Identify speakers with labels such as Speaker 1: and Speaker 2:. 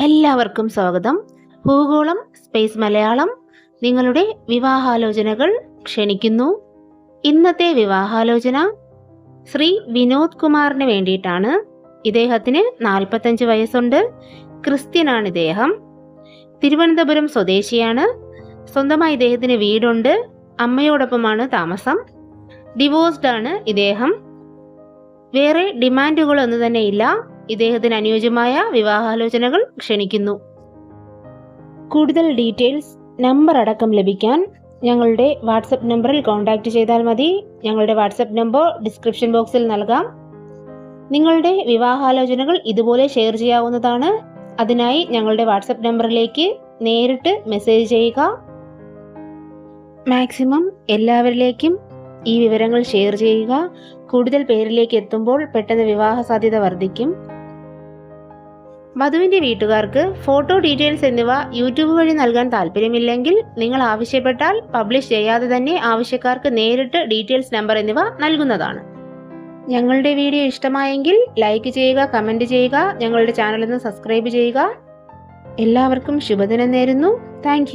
Speaker 1: എല്ലാവർക്കും സ്വാഗതം. ഭൂഗോളം സ്പേസ് മലയാളം നിങ്ങളുടെ വിവാഹാലോചനകൾ ക്ഷണിക്കുന്നു. ഇന്നത്തെ വിവാഹാലോചന ശ്രീ വിനോദ് കുമാറിന് വേണ്ടിയിട്ടാണ്. ഇദ്ദേഹത്തിന് നാൽപ്പത്തഞ്ച് വയസ്സുണ്ട്. ക്രിസ്ത്യനാണ് ഇദ്ദേഹം. തിരുവനന്തപുരം സ്വദേശിയാണ്. സ്വന്തമായി ഇദ്ദേഹത്തിന് വീടുണ്ട്. അമ്മയോടൊപ്പമാണ് താമസം. ഡിവോഴ്സ്ഡ് ആണ് ഇദ്ദേഹം. വേറെ ഡിമാൻഡുകളൊന്നും തന്നെ ഇല്ല. ഇദ്ദേഹത്തിന് അനുയോജ്യമായ വിവാഹാലോചനകൾ ക്ഷണിക്കുന്നു. കൂടുതൽ ഡീറ്റെയിൽസ് നമ്പർ അടക്കം ലഭിക്കാൻ ഞങ്ങളുടെ വാട്സപ്പ് നമ്പറിൽ കോൺടാക്റ്റ് ചെയ്താൽ മതി. ഞങ്ങളുടെ വാട്സപ്പ് നമ്പർ ഡിസ്ക്രിപ്ഷൻ ബോക്സിൽ നൽകാം. നിങ്ങളുടെ വിവാഹാലോചനകൾ ഇതുപോലെ ഷെയർ ചെയ്യാവുന്നതാണ്. അതിനായി ഞങ്ങളുടെ വാട്സപ്പ് നമ്പറിലേക്ക് നേരിട്ട് മെസ്സേജ് ചെയ്യുക. മാക്സിമം എല്ലാവരിലേക്കും ഈ വിവരങ്ങൾ ഷെയർ ചെയ്യുക. കൂടുതൽ പേരിലേക്ക് എത്തുമ്പോൾ പെട്ടെന്ന് വിവാഹ സാധ്യത വർദ്ധിക്കും. വധുവിന്റെ വീട്ടുകാർക്ക് ഫോട്ടോ ഡീറ്റെയിൽസ് എന്നിവ യൂട്യൂബ് വഴി നൽകാൻ താല്പര്യമില്ലെങ്കിൽ നിങ്ങൾ ആവശ്യപ്പെട്ടാൽ പബ്ലിഷ് ചെയ്യാതെ തന്നെ ആവശ്യക്കാർക്ക് നേരിട്ട് ഡീറ്റെയിൽസ് നമ്പർ എന്നിവ നൽകുന്നതാണ്. ഞങ്ങളുടെ വീഡിയോ ഇഷ്ടമായെങ്കിൽ ലൈക്ക് ചെയ്യുക കമന്റ് ചെയ്യുക ഞങ്ങളുടെ ചാനലൊന്ന് സബ്സ്ക്രൈബ് ചെയ്യുക. എല്ലാവർക്കും ശുഭദിനം നേരുന്നു. താങ്ക്